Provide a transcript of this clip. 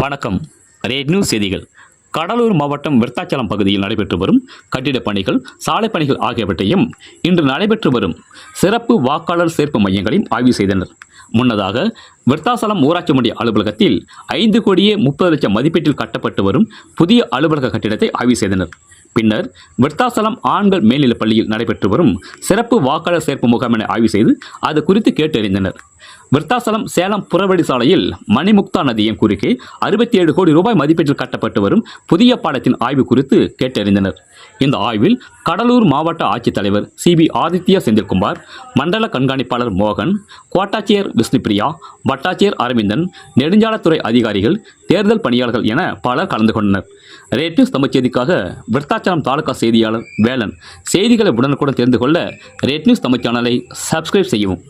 வணக்கம். Rate news செய்திகள். கடலூர் மாவட்டம் விருத்தாச்சலம் பகுதியில் நடைபெற்று வரும் கட்டிடப் பணிகள் சாலை பணிகள் ஆகியவற்றையும் இன்று நடைபெற்று வரும். சிறப்பு வாக்காளர் சேர்ப்பு மையங்களையும் ஆய்வு செய்தனர். முன்னதாக விருத்தாசலம் ஊராட்சி மன்ற அலுவலகத்தில் ஐந்து கோடியே முப்பது லட்சம் மதிப்பீட்டில் கட்டப்பட்டு வரும் புதிய அலுவலக கட்டிடத்தை ஆய்வு செய்தனர். பின்னர் விருத்தாசலம் ஆண்கள் மேல்நிலைப் பள்ளியில் நடைபெற்று வரும் சிறப்பு வாக்காளர் சேர்ப்பு முகாமினை ஆய்வு செய்து அது குறித்து கேட்டறிந்தனர். விருத்தாசலம் சேலம் புறவழி சாலையில் மணிமுக்தா நதியின் குறுக்கே அறுபத்தி ஏழு கோடி ரூபாய் மதிப்பீட்டில் கட்டப்பட்டு வரும் புதிய பாலத்தின் ஆய்வு குறித்து கேட்டறிந்தனர். இந்த ஆய்வில் கடலூர் மாவட்ட ஆட்சித்தலைவர் சிபி ஆதித்யா செந்தில்குமார் மண்டல கண்காணிப்பாளர் மோகன் கோட்டாட்சியர் விஷ்ணுபிரியா வட்டாட்சியர் அரவிந்தன் நெடுஞ்சாலத்துறை அதிகாரிகள் தேர்தல் பணியாளர்கள் என பலர் கலந்து கொண்டனர். ரேட் நியூஸ் தமிழ் செய்திக்காக விருத்தாச்சலம் தாலுகா செய்தியாளர் வேலன். செய்திகளை உடனுக்குடன் தெரிந்து கொள்ள ரேட் நியூஸ் தமிழ் சேனலை சப்ஸ்கிரைப் செய்யவும்.